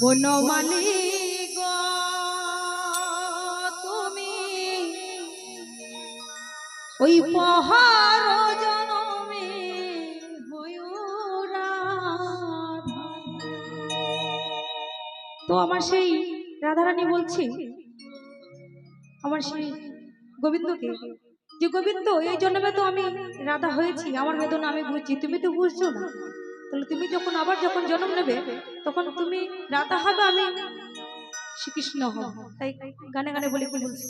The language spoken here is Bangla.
বনমালী তুমি ওই পহার জনমে তো আমার সেই রাধারানী বলছি আমার সেই গোবিন্দকে যে গোবিন্দ এই জন্মে তো আমি রাধা হয়েছি আমার বেদনা আমি বুঝছি তুমি তো বুঝছ না। তাহলে তুমি যখন আবার যখন জন্ম নেবে, তখন তুমি রাধা হবে আমি শ্রীকৃষ্ণ হব। তাই গানে গানে বলে কি বলছি